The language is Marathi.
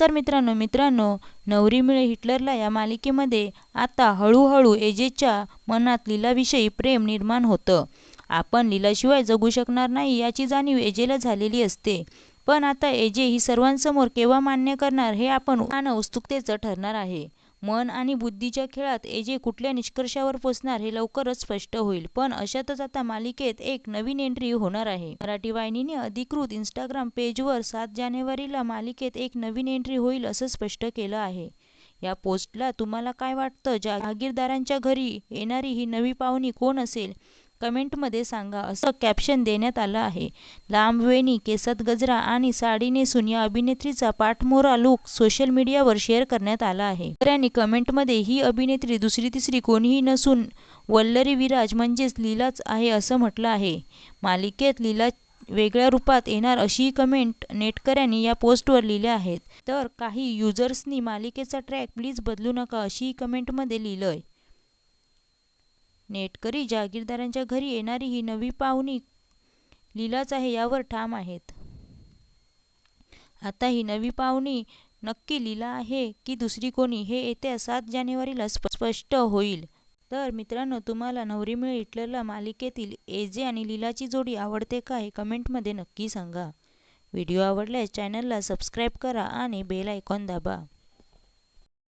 तर मित्रांनो मित्रांनो नवरी मिळे हिटलरला या मालिकेमध्ये आता हळूहळू एजेच्या मनात लीलाविषयी प्रेम निर्माण होतं. आपण लीलाशिवाय जगू शकणार नाही याची जाणीव एजेला झालेली असते. पण आता एजे ही सर्वांसमोर केव्हा मान्य करणार हे आपण आणि उत्सुकतेचं ठरणार आहे. मन आणि बुद्धीच्या खेळात एजे कुठल्या निष्कर्षावर पोचणार हे लवकरच स्पष्ट होईल. पण अशातच आता मालिकेत एक नवीन एंट्री होणार आहे. मराठी वाहिनीने अधिकृत इंस्टाग्राम पेजवर सात जानेवारीला मालिकेत एक नवीन एंट्री होईल असं स्पष्ट केलं आहे. या पोस्टला तुम्हाला काय वाटतं? जहागीरदारांच्या घरी येणारी ही नवी पाहुणी कोण असेल? कमेंटमध्ये सांगा असं कॅप्शन देण्यात आलं आहे. लांब वेणी केसात गजरा आणि साडी नेसून या अभिनेत्रीचा पाठमोरा लुक सोशल मीडियावर शेअर करण्यात आला आहे. यांनी कमेंटमध्ये ही अभिनेत्री दुसरी तिसरी कोणीही नसून वल्लरी विराज म्हणजेच लीलाच आहे असं म्हटलं आहे. मालिकेत लीला वेगळ्या रूपात येणार अशी कमेंट नेटकऱ्यांनी या पोस्टवर लिहिल्या आहेत. तर काही युजर्सनी मालिकेचा ट्रॅक प्लीज बदलू नका अशी कमेंटमध्ये लिहिलंय. नेटकरी जागीरदारांच्या घरी येणारी ही नवी पाहुणी लीलाच आहे यावर ठाम आहेत. आता ही नवी पाहुणी नक्की लीला आहे की दुसरी कोणी हे येत्या सात जानेवारीला स्पष्ट होईल. तर मित्रांनो तुम्हाला नवरी मिळे हिटलरला मालिकेतील एजे आणि लीलाची जोडी आवडते का हे कमेंटमध्ये नक्की सांगा. व्हिडिओ आवडल्यास चॅनलला सबस्क्राईब करा आणि बेल आयकॉन दाबा.